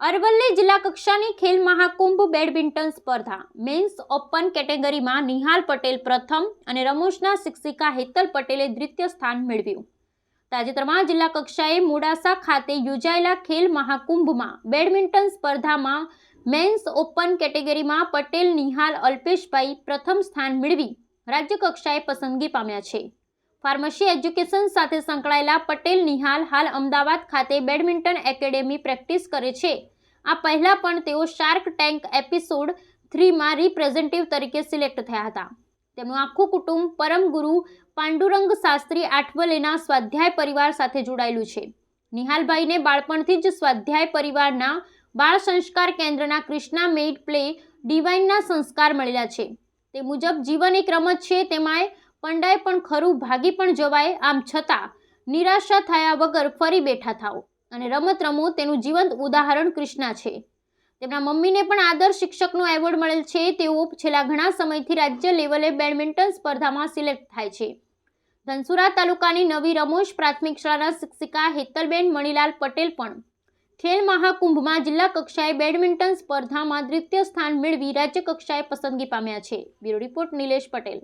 અરવલ્લી જિલ્લા કક્ષાની ખેલ મહાકુંભ બેડમિન્ટન સ્પર્ધા. મેન્સ ઓપન કેટેગરીમાં નિહાલ પટેલ પ્રથમ અને રમુશના શિક્ષિકા હેતલ પટેલે દ્વિતીય સ્થાન મેળવ્યું. તાજેતરમાં જિલ્લા કક્ષાએ મોડાસા ખાતે યોજાયેલા ખેલ મહાકુંભમાં બેડમિન્ટન સ્પર્ધામાં મેન્સ ઓપન કેટેગરીમાં પટેલ, નિહાલ, અલ્પેશભાઈ પ્રથમ સ્થાન મેળવી રાજ્ય કક્ષાએ પસંદગી પામ્યા છે. ફાર્મસી એજ્યુકેશન સાથે સંકળાયેલા પટેલ નિહાલ હાલ અમદાવાદ ખાતે બેડમિન્ટન એકેડેમી પ્રેક્ટિસ કરે છે. આ પહેલાં પણ તેઓ શાર્ક ટેન્ક એપિસોડ થ્રીમાં રિપ્રેઝેન્ટેટિવ તરીકે સિલેક્ટ થયા હતા. તેમનું આખું કુટુંબ પરમ ગુરુ પાંડુરંગ શાસ્ત્રી આઠવલેના સ્વાધ્યાય પરિવાર સાથે જોડાયેલું છે. નિહાલભાઈને બાળપણથી જ સ્વાધ્યાય પરિવારના બાળ સંસ્કાર કેન્દ્રના કૃષ્ણા મેડ પ્લે ડિવાઇનના સંસ્કાર મળેલા છે. તે મુજબ જીવન એક રમત છે, તેમાંય પંડાય પણ ખરું, ભાગી પણ જવાય, આમ છતાં નિરાશા થયા વગર ફરી બેઠા થાઓ. અને રમત રમો, તેનું જીવંત ઉદાહરણ કૃષ્ણા છે. તેમના મમ્મીને પણ આદર્શ શિક્ષકનો એવોર્ડ મળેલ છે. તેઓ છેલ્લા ઘણા સમયથી રાજ્ય લેવલે બેડમિન્ટન સ્પર્ધામાં સિલેક્ટ થાય છે. ધનસુરા તાલુકાની નવી રમોશ પ્રાથમિક શાળાના શિક્ષિકા હેતલબેન મણીલાલ પટેલ પણ ખેલ મહાકુંભમાં જિલ્લા કક્ષાએ બેડમિન્ટન સ્પર્ધામાં દ્વિતીય સ્થાન મેળવી રાજ્ય કક્ષાએ પસંદગી પામ્યા છે. Bureau report Nilesh Patel.